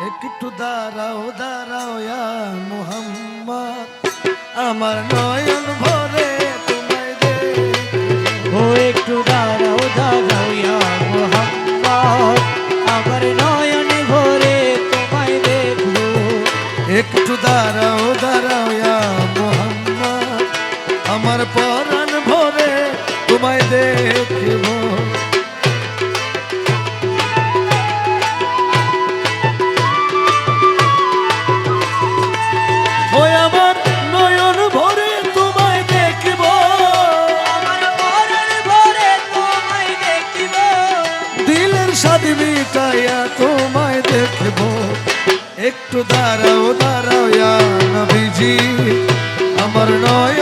একটু দাঁড়াও দাঁড়াও মুহাম্মদ। আমার নয়ন ভরে দেখি ও একটু দাঁড়াও দাঁড়াও মোহাম্মদ। আমার নয়ন ভরে তোমায় দেখব। একটু দাঁড়াও দাঁড়াও মুহাম্মদ। আমার পরাণ ভরে তোমায় দেখব। একটু দাঁড়াও দাঁড়াও ইয়া নবীজি। আমার নয়ন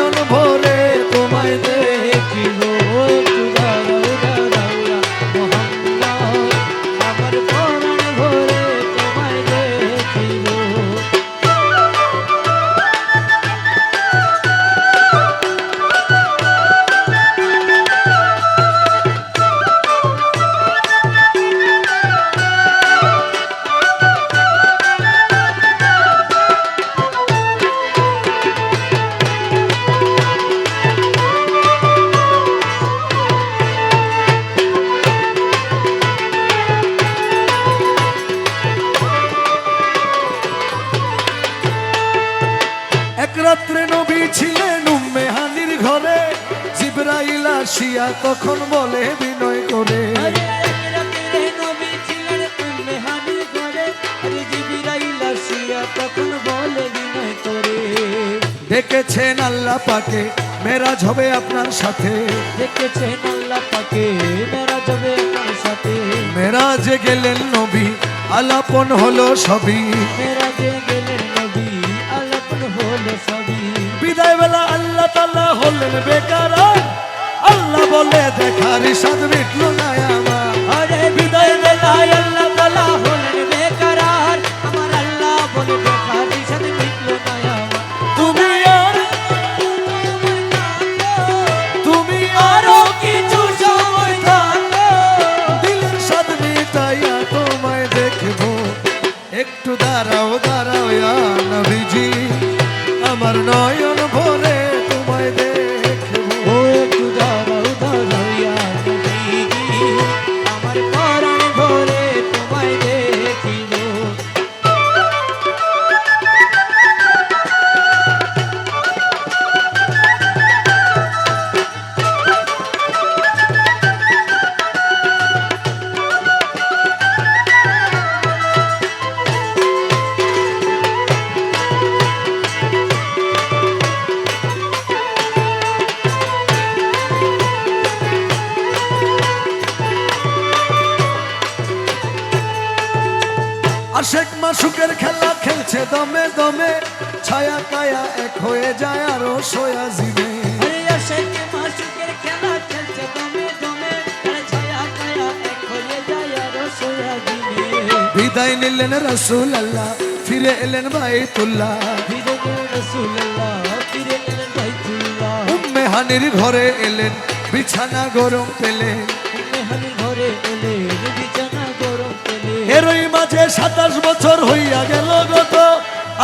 তখন বলে বিনয় করে। ডেকেছেন আল্লাহ পাকে মেরাজ হবে আপনার সাথে। দেখেছেন আল্লাহ পাকে মেরা যাবে আমার সাথে। মেরাজে গেলেন নবী আলাপন হলো সবই। মেরা যে গেলেন নবী আলাপন হলো সবই। বিদায় বেলা আল্লাহ তাল্লাহ হলেন বেকার। বলে দেখার সাদ মিটলো না আমার। আরে বিদায় বেলায় আল্লাহ তালা হলেন বেকারার আমার আল্লাহ বলে বেকার সাথে মিটলো না আমার। তুমি আর তুমি আরও কিছু সময় থাকো। দিলের সাদ মিটাইয়া তোমায় দেখব। একটু দাঁড়াও। মাসুকের খেলা খেলছে দমে দমে ছায়া কায়া এক হয়ে যায় আরও সোয়া জিবে বিদায় নিলেন রসুল আল্লাহ ফিরে এলেন বাইতুল্লাহ। বাইতুল্লাহ। উম্মে হানির ঘরে এলেন বিছানা গরম পেলেন। মেহানির ঘরে এলেন বিছানা এরই মাঝে সাতাশ বছর হইয়া গেল গত।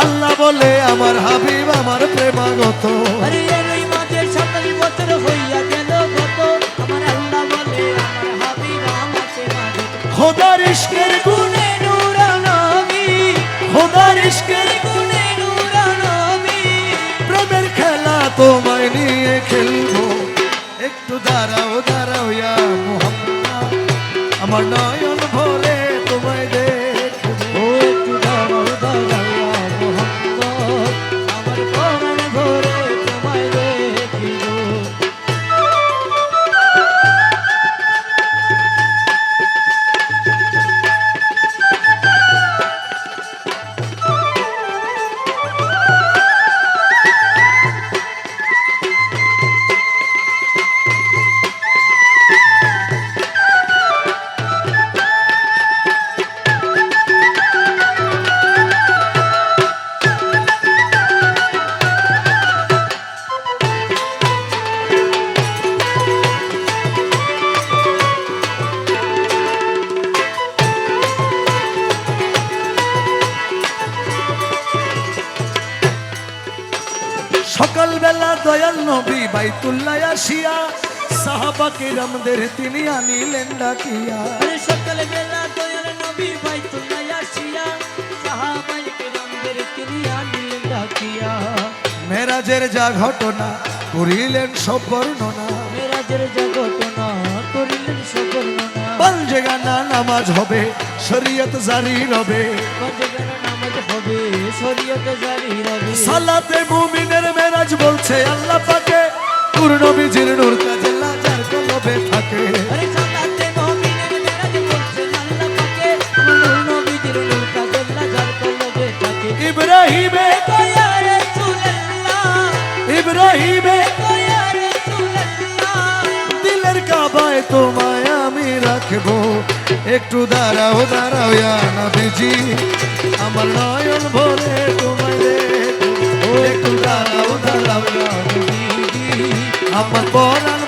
আল্লাহ বলে আমার হাবিব আমার প্রেমাগত। ওই মাঝে সাতাশ বছর হইয়া গেল গত। আমার আল্লাহ বলে আমার হাবিব আমাকে মাগো খোদার ইশকের গুণ নূরানবী খোদার ইশকের গুনে নূরানবী। প্রেমের খেলা তোমায় নিয়ে খেলব। একটু দাঁড়াও নবী বাইতুল্লাহ আসিয়া তিনি আনিলেন ডাকিয়া। বেলা দয়াল নবী বাইতুল্লাহ আসিয়া তিনি আনিলেন ডাকিয়া। মেরাজের যা ঘটনা করিলেন সব বর্ণনা। মেরাজের জগটনা করিলেন সবর্ণনা পাঞ্জে গানা নামাজ হবে শরীয়ত জারি রবে নামাজ হবে শরীয়ত জারি রবে সালাতে মুমিনের মেরাজ বলছে আল্লাহ পাকে। নূর কাজে লাজার কলবে থাকে ইব্রাহিমে ইব্রাহিমে দিলের কাবায় তোমায় আমি রাখব। একটু দাঁড়াও দাঁড়াও ইয়া নবীজি। আমার নয়ন ভরে আমার পরাণ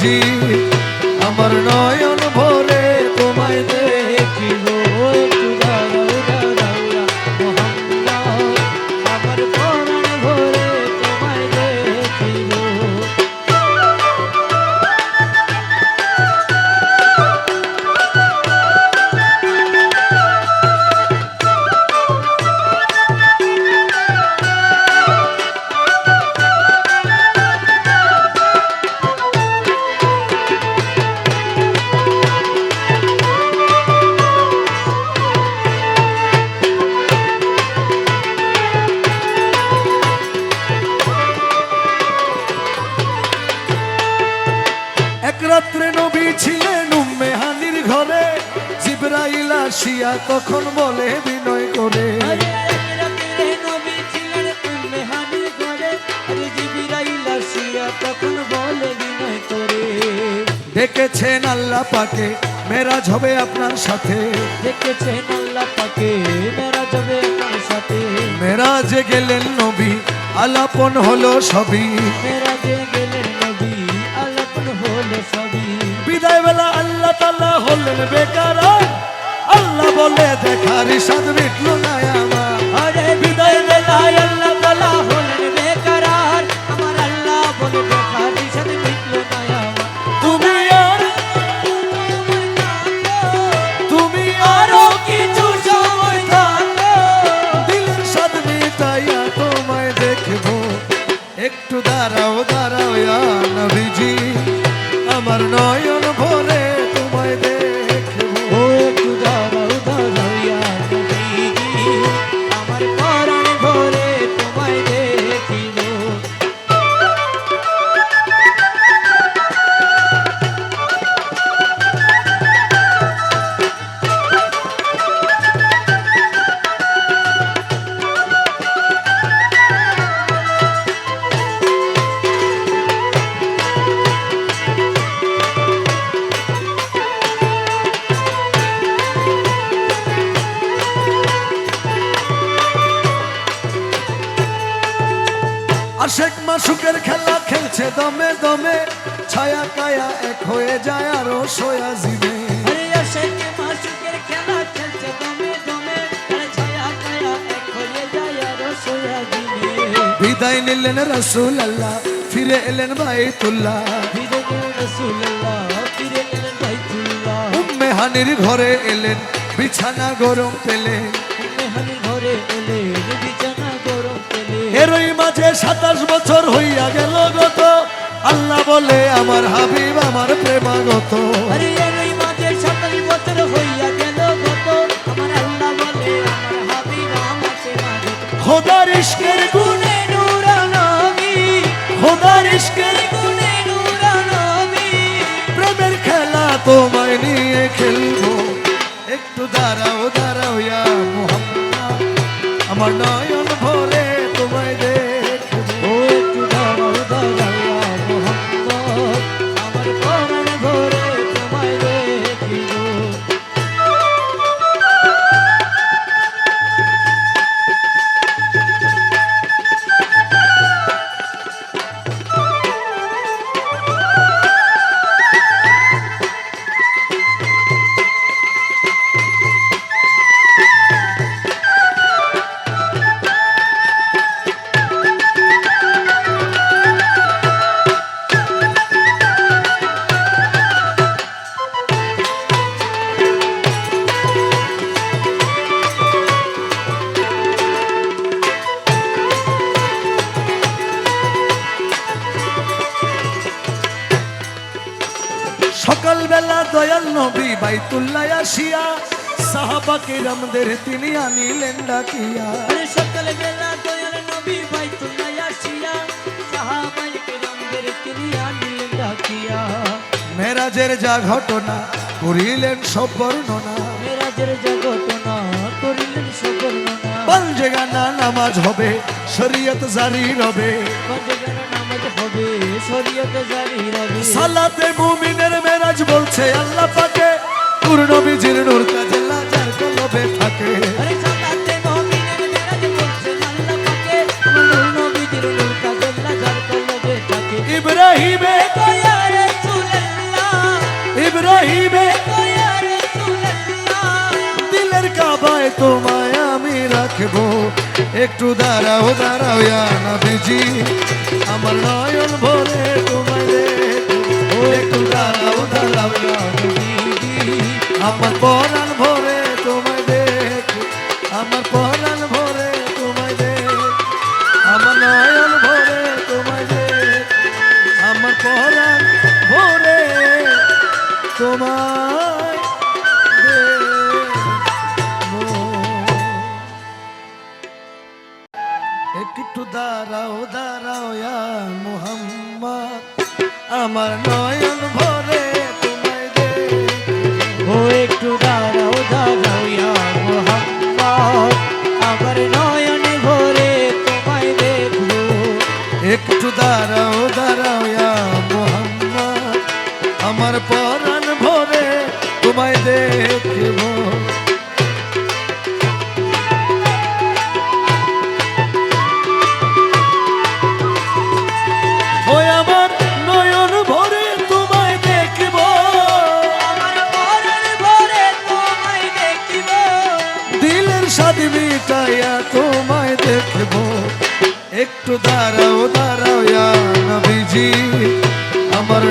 নবীজি আসিয়া তখন বলে বিনয় করে। ডেকেছেন আল্লাহ পাকে মেরাজ হবে আপনার সাথে। দেখেছেন আল্লাহ পাকে মেরা যাবে আমার সাথে। মেরাজে গেলেন নবী আলাপন হলো সবই। মেরা যে গেলেন নবী আলাপন হলো সবই। বিদায় বেলা আল্লাহ তাল্লাহ হলেন বেকার দেখার সাদ মিটলো না। আশেক মাসুকের খেলা খেলছে দমে দমে। ছায়া কায়া এক হয়ে যায় আরও সোয়া জিবে বিদায় নিলেন রসুল আল্লাহ ফিরে এলেন বাইতুল্লাহ। উম্মে হানির ঘরে এলেন বিছানা গরম পেলেন। এরই মাঝে সাতাশ বছর হইয়া গেল গত। আল্লাহ বলে আমার হাবিব আমার প্রেমাগত। আরে এর ওই মাঝে সাতাশ বছর হইয়া গেল গত। আমার আল্লাহ বলে আমার হাবিব আমাকে মাগো খোদার ইস্কের গুণ নূরানবী। খোদার ইস্কের গুনে নূরানবী। প্রেমের খেলা তোমায় নিয়ে খেলব। একটু দাঁড়াও দাঁড়াও ইয়া মুহাম্মদ। আমার নয়ন সকালবেলা দয়াল নবী বাইতুল্লাহ আসিয়া সাহাবাকে রামদের তিনি আনিলেন ডাকিয়া। আরে সকালে বেলা দয়াল নবী বাইতুল্লাহ আসিয়া সাহাবাই কেরামদের তিনি আনিলেন ডাকিয়া। মেরাজের যা ঘটনা করিলেন সব বর্ণনা। মেরাজের যা ঘটনা করিলেন সুবর্ণনা পাঞ্জে গানা নামাজ হবে শরীয়ত জারি রবে। পঞ্চগানা হবে শরীয়ত জারি রবে। সালাতে মুমিনের মেরাজ বলছে আল্লাহ পাকে। নূর কাজেলা যার কলবে থাকে আরে সালাতে মুমিনের মেরাজ বলছে আল্লাহ পাকে। আমার নবীজির নূর কাজল্লা যার কলবে থাকে ইব্রাহিমে ইব্রাহিমে দিলের কাবায় তোমায় আমি রাখব। একটু দাঁড়াও দাঁড়াও ইয়া নবীজি। আমার নয়ন ভরে তোমায় দেখব একটু দাঁড়াও দাঁড়াও আমার পরাণ ভরে তোমায় দেখব আমার পরাণ ভরে তোমায় দেখব আমার নয়ন ভরে তোমায় দেখব আমার পরাণ ভরে তোমায় আমার নয়ন ভরে তোমায় দেখব। ও, একটু দাঁড়াও দাঁড়াও, ইয়া মোহাম্মদ। আমার নয়ন ভরে তোমায় দেখব। একটু দাঁড়াও দাঁড়াও, ইয়া মুহাম্মদ। আমার পরাণ ভরে তোমায় দেখব। একটু দাঁড়াও দাঁড়াও ইয়া নবীজি আমার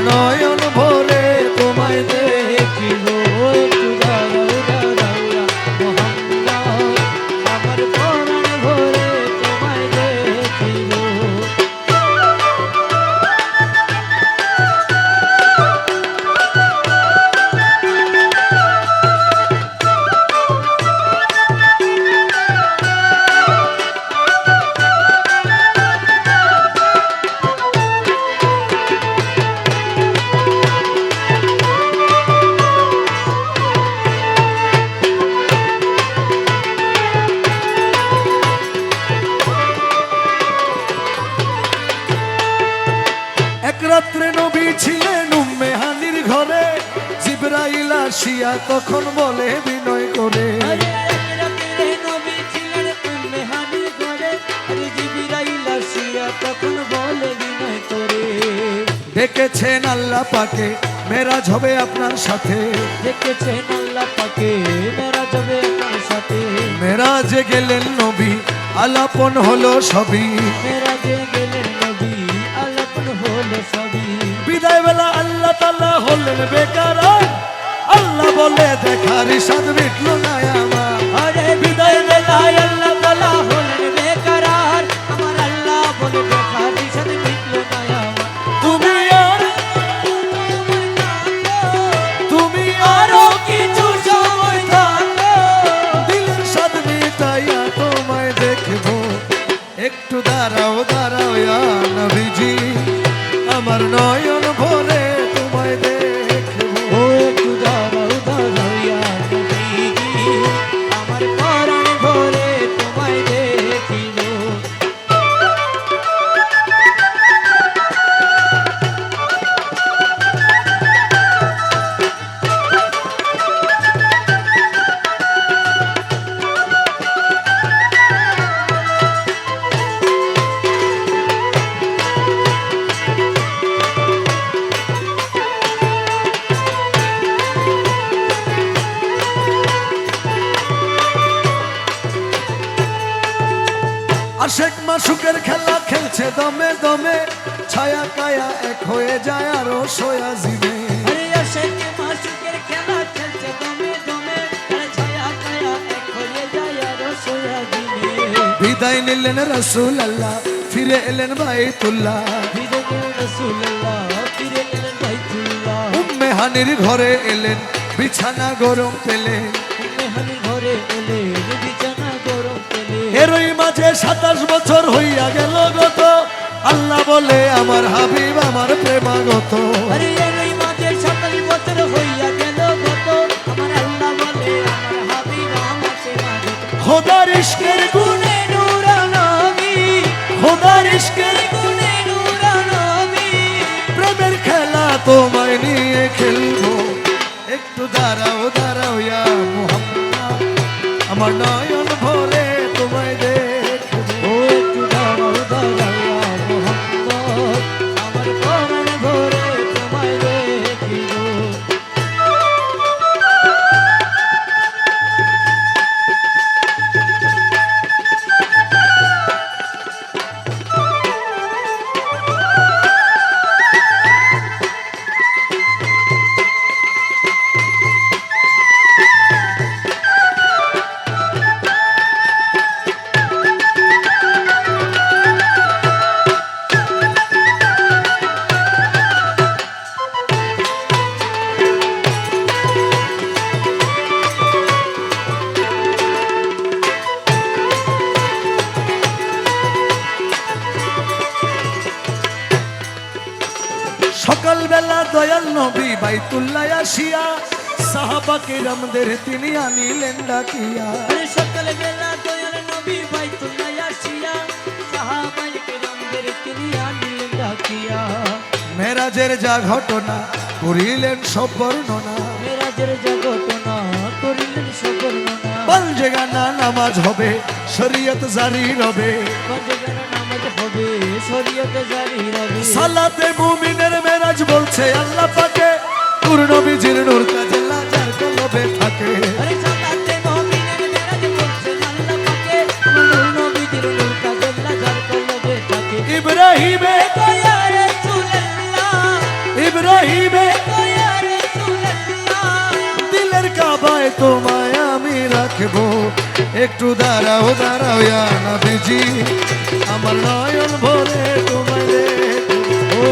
জিব্রাইল আসিয়া তখন বলে বিনয় করে। ডেকেছেন আল্লাহ পাকে মেরাজ হবে আপনার সাথে। দেখেছেন আল্লাহ পাকে মেরা যাবে আমার সাথে। মেরাজে গেলেন নবী আলাপন হলো সবই। মেরা যে গেলেন নবী আলাপন হলো সবই। বিদায় বেলা আল্লাহ তাল্লাহ হলেন বেকার। বলে দেখার সাদ মিটলো না আমার। বিদায় বেলায় সোয়া বিদায় নিলেন রসুল আল্লাহ ফিরে এলেন বাইতুল্লাহ এলেন উম্মে হানির ঘরে এলেন বিছানা গরম পেলেন ঘরে এলে বিছানা গরম পেলে এরই মাঝে সাতাশ বছর হইয়া গেল গত আল্লাহ বলে আমার হাবিব আমার প্রেমাগত। আরে এই মাঝে সাতাশ বছর হইয়া গেল গত আমার আল্লাহ বলে আমার হাবিব আমাকে মাগত খোদার ইশকের গুণ গুনে নূরানবী খোদার ইশকের গুনে নূরানবী প্রেমের খেলা তোমায় নিয়ে খেলব। একটু দাঁড়াও দাঁড়াও ইয়া মুহাম্মদ। আমার নয়ন কিরামদের তিনি আনিলেন ডাকিয়া। সকাল বেলা দয়াল নবী ভাই বাইতুল্লাহ আসিয়া সাহাবাই কেরামদের তিনি আনিলেন ডাকিয়া। মেরাজের যা ঘটনা করিলেন সব বর্ণনা। মেরাজের জগটনা করিলেন সব সবর্ণনা পালজেগানা নামাজ হবে শরীয়ত জারি রবে। পঞ্চগণ নামাজ হবে শরীয়তে জারি রবে। সালাতে মুমিনের মেরাজ বলছে আল্লাহ পাকে। নূর নবীজির নূর কলবে থাকে ইব্রাহিমে ইব্রাহিমে দিলের কাবায় তোমায় আমি রাখব। একটু দাঁড়াও দাঁড়াও ইয়া নবীজি। আমার নয়ন ভরে তোমায়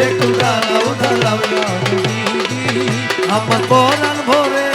একটু দাঁড়াও দাঁড়াও নবীজি। আমার পরাণ ভরে।